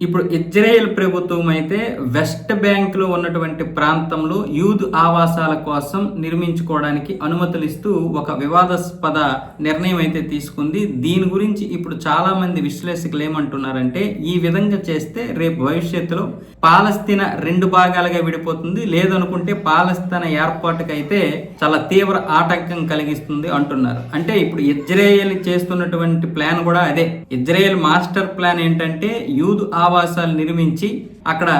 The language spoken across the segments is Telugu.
ఇప్పుడు ఇజ్రాయెల్ ప్రభుత్వం అయితే వెస్ట్ బ్యాంక్లో ఉన్నటువంటి ప్రాంతంలో యూద్ ఆవాసాల కోసం నిర్మించుకోవడానికి అనుమతులు ఇస్తూ ఒక వివాదాస్పద నిర్ణయం అయితే తీసుకుంది. దీని గురించి ఇప్పుడు చాలామంది విశ్లేషకులు ఏమంటున్నారంటే ఈ విధంగా చేస్తే రేపు భవిష్యత్తులో పాలస్తీనా రెండు భాగాలుగా విడిపోతుంది. లేదనుకుంటే పాలస్తీన ఏర్పాటుకైతే చాలా తీవ్ర ఆటంకం కలిగిస్తుంది అంటున్నారు. అంటే ఇప్పుడు ఇజ్రాయెల్ చేస్తున్నటువంటి ప్లాన్ కూడా అదే. ఇజ్రాయెల్ మాస్టర్ ప్లాన్ ఏంటంటే యూద్ ఆవాసాలు నిర్మించి అక్కడ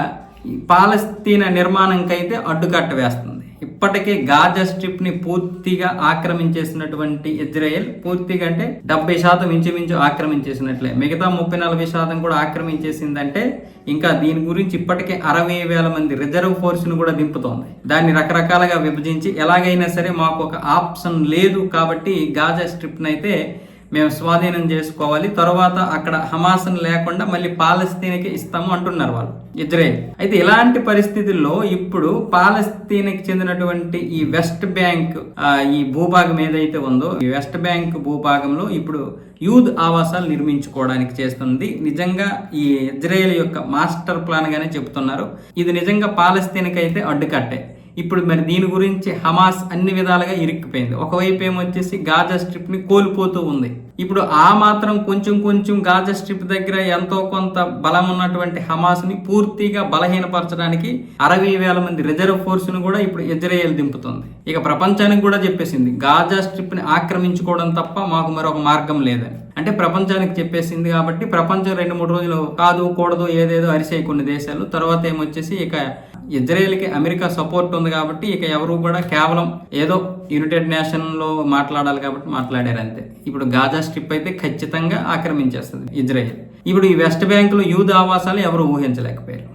పాలస్తీన నిర్మాణంకైతే అడ్డుకట్ట వేస్తుంది. ఇప్పటికే గాజా స్ట్రిప్ని పూర్తిగా ఆక్రమించేసినటువంటి ఇజ్రాయెల్ పూర్తిగా అంటే డెబ్బై శాతం ఇంచుమించు ఆక్రమించేసినట్లే. మిగతా ముప్పై నలభై శాతం కూడా ఆక్రమించేసిందంటే ఇంకా దీని గురించి ఇప్పటికే అరవై వేల మంది రిజర్వ్ ఫోర్స్ను కూడా దింపుతోంది. దాన్ని రకరకాలుగా విభజించి ఎలాగైనా సరే మాకు ఒక ఆప్షన్ లేదు కాబట్టి గాజా స్ట్రిప్ అయితే మేము స్వాధీనం చేసుకోవాలి. తర్వాత అక్కడ హమాసన్ లేకుండా మళ్ళీ పాలస్తీన్కి ఇస్తాము అంటున్నారు వాళ్ళు. ఇజ్రాయెల్. అయితే ఇలాంటి పరిస్థితుల్లో ఇప్పుడు పాలస్తీన్కి చెందినటువంటి ఈ వెస్ట్ బ్యాంక్ ఈ భూభాగం ఏదైతే ఉందో ఈ వెస్ట్ బ్యాంక్ భూభాగంలో ఇప్పుడు యూద్ ఆవాసాలు నిర్మించుకోవడానికి చేస్తుంది. నిజంగా ఈ ఇజ్రాయెల్ యొక్క మాస్టర్ ప్లాన్ గానే చెబుతున్నారు. ఇది నిజంగా పాలస్తీన్కి అయితే అడ్డుకట్టే. ఇప్పుడు మరి దీని గురించి హమాస్ అన్ని విధాలుగా ఇరుక్కుపోయింది. ఒకవైపు ఏమొచ్చేసి గాజా స్ట్రిప్ని కోల్పోతూ ఉంది. ఇప్పుడు ఆ మాత్రం కొంచెం కొంచెం గాజా స్ట్రిప్ దగ్గర ఎంతో కొంత బలం ఉన్నటువంటి హమాస్ని పూర్తిగా బలహీనపరచడానికి అరవై వేల మంది రిజర్వ్ ఫోర్స్ను కూడా ఇప్పుడు ఇజ్రాయెల్ దింపుతుంది. ఇక ప్రపంచానికి కూడా చెప్పేసింది గాజా స్ట్రిప్ని ఆక్రమించుకోవడం తప్ప మాకు మరొక మార్గం లేదని. అంటే ప్రపంచానికి చెప్పేసింది కాబట్టి ప్రపంచం రెండు మూడు రోజులు కాదు కూడదు ఏదేదో అరిసే కొన్ని దేశాలు. తర్వాత ఏమొచ్చేసి ఇక ఇజ్రాయెల్కి అమెరికా సపోర్ట్ ఉంది కాబట్టి ఇక ఎవరు కూడా కేవలం ఏదో యునైటెడ్ నేషన్లో మాట్లాడాలి కాబట్టి మాట్లాడారు అంతే. ఇప్పుడు గాజా స్ట్రిప్ అయితే ఖచ్చితంగా ఆక్రమించేస్తుంది ఇజ్రాయెల్. ఇప్పుడు ఈ వెస్ట్ బ్యాంకులో యూద్ ఆవాసాలు ఎవరు ఊహించలేకపోయారు.